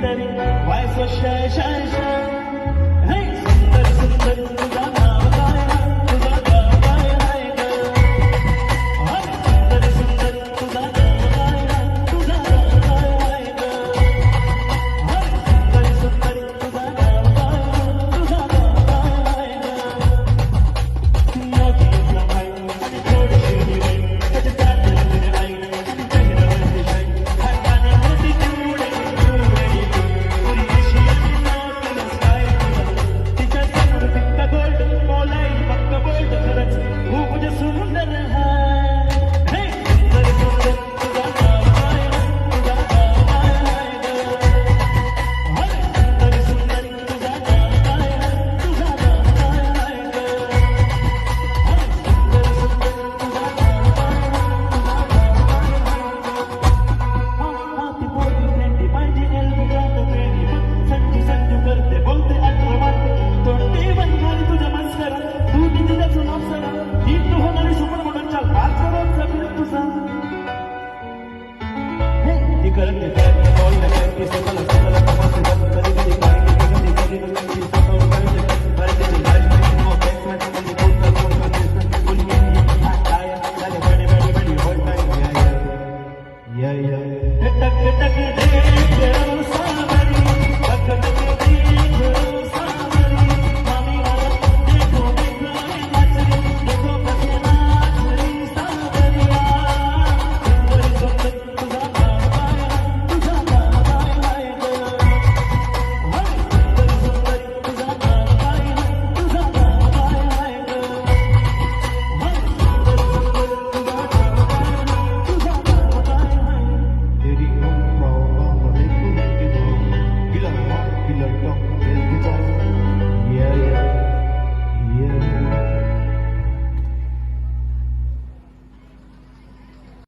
Why so shy, shy, shy? Hey, sister, sister, sister. करते